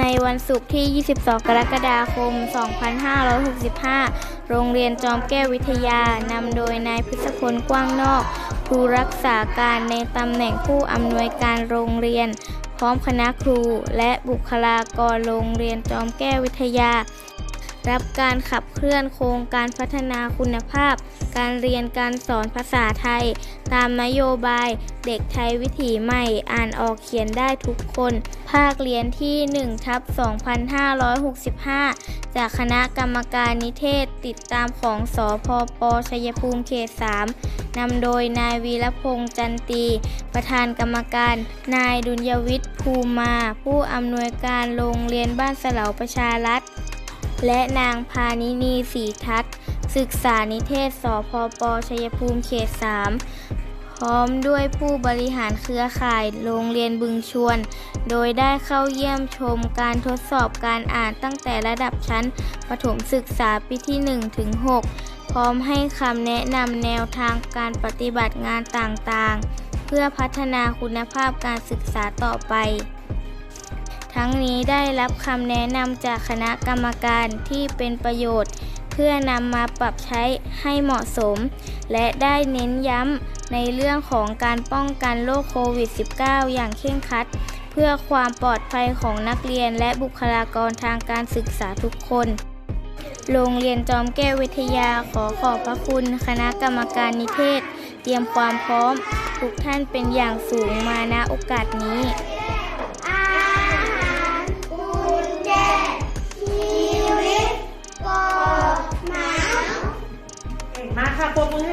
ในวันศุกร์ที่ 22 กรกฎาคม 2565 โรงเรียนจอมแก้ววิทยานำโดยนายพิศพลกว้างนอกครูรักษาการในตำแหน่งผู้อำนวยการโรงเรียน พร้อมคณะครูและบุคลากรโรงเรียนจอมแก้ววิทยา รับการขับเคลื่อนโครงการพัฒนาคุณภาพ การเรียนการสอนภาษาไทย ตามนโยบาย เด็กไทยวิถีใหม่อ่านออกเขียนได้ทุกคน ภาคเรียนที่1ทับ2565 จากคณะกรรมการนิเทศติดตามของสอพปชัยภูมิเขต 3 นำโดยนายวีรพงษ์จันตี ประธานกรรมการ นายดุลยวิทย์ภูมา ผู้อำนวยการโรงเรียนบ้านเสลาประชารัฐ และนางพานินีศรีทัศน์ ศึกษานิเทศสพปชัยภูมิเขต 3 พร้อมด้วยผู้บริหารเครือข่ายโรงเรียนบึงชวน โดยได้เข้าเยี่ยมชมการทดสอบการอ่านตั้งแต่ระดับชั้น ประถมศึกษาปีที่1ถึง6พร้อมให้คำแนะนำแนวทางการปฏิบัติงานต่างๆ เพื่อพัฒนาคุณภาพการศึกษาต่อไป ทั้งนี้ได้รับคำแนะนำจากคณะกรรมการที่เป็นประโยชน์ เพื่อนำมาปรับใช้ให้เหมาะสม และได้เน้นย้ำในเรื่องของการป้องกันโรคโควิด -19 อย่างเคร่งครัด เพื่อความปลอดภัยของนักเรียนและบุคลากรทางการศึกษาทุกคน โรงเรียนจอมแก้ววิทยาขอขอบพระคุณ คณะกรรมการนิเทศ เตรียมความพร้อม ทุกท่านเป็นอย่างสูงมาณโอกาสนี้ วิตก